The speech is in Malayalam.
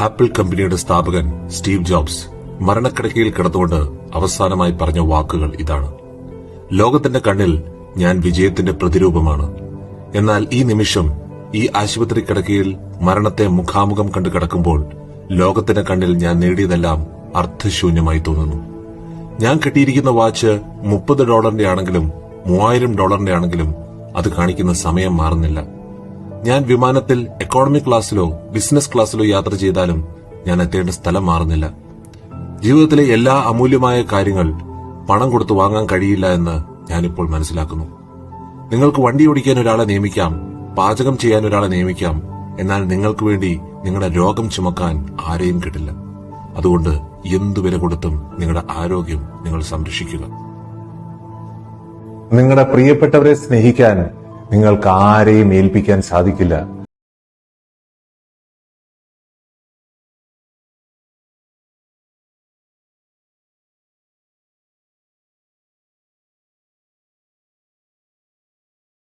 ആപ്പിൾ കമ്പനിയുടെ സ്ഥാപകൻ സ്റ്റീവ് ജോബ്സ് മരണക്കിടക്കയിൽ കിടന്നുകൊണ്ട് അവസാനമായി പറഞ്ഞ വാക്കുകൾ ഇതാണ്. ലോകത്തിന്റെ കണ്ണിൽ ഞാൻ വിജയത്തിന്റെ പ്രതിരൂപമാണ്. എന്നാൽ ഈ നിമിഷം ഈ ആശുപത്രി കിടക്കയിൽ മരണത്തെ മുഖാമുഖം കണ്ടു കിടക്കുമ്പോൾ ലോകത്തിന്റെ കണ്ണിൽ ഞാൻ നേടിയതെല്ലാം അർത്ഥശൂന്യമായി തോന്നുന്നു. ഞാൻ കെട്ടിയിരിക്കുന്ന വാച്ച് മുപ്പത് ഡോളറിന്റെ ആണെങ്കിലും മൂവായിരം ഡോളറിന്റെ ആണെങ്കിലും അത് കാണിക്കുന്ന സമയം മാറുന്നില്ല. ഞാൻ വിമാനത്തിൽ എക്കോണമി ക്ലാസ്സിലോ ബിസിനസ് ക്ലാസ്സിലോ യാത്ര ചെയ്താലും ഞാൻ എത്തേണ്ട സ്ഥലം മാറുന്നില്ല. ജീവിതത്തിലെ എല്ലാ അമൂല്യമായ കാര്യങ്ങൾ പണം കൊടുത്തു വാങ്ങാൻ കഴിയില്ല എന്ന് ഞാനിപ്പോൾ മനസ്സിലാക്കുന്നു. നിങ്ങൾക്ക് വണ്ടി ഓടിക്കാൻ ഒരാളെ നിയമിക്കാം പാചകം ചെയ്യാൻ ഒരാളെ നിയമിക്കാം എന്നാൽ നിങ്ങൾക്ക് വേണ്ടി നിങ്ങളുടെ രോഗം ചുമക്കാൻ ആരെയും കിട്ടില്ല അതുകൊണ്ട് എന്തു വില കൊടുത്തും നിങ്ങളുടെ ആരോഗ്യം നിങ്ങൾ സംരക്ഷിക്കുക. നിങ്ങളുടെ പ്രിയപ്പെട്ടവരെ സ്നേഹിക്കാൻ നിങ്ങൾക്ക് ആരെയും ഏൽപ്പിക്കാൻ സാധിക്കില്ല.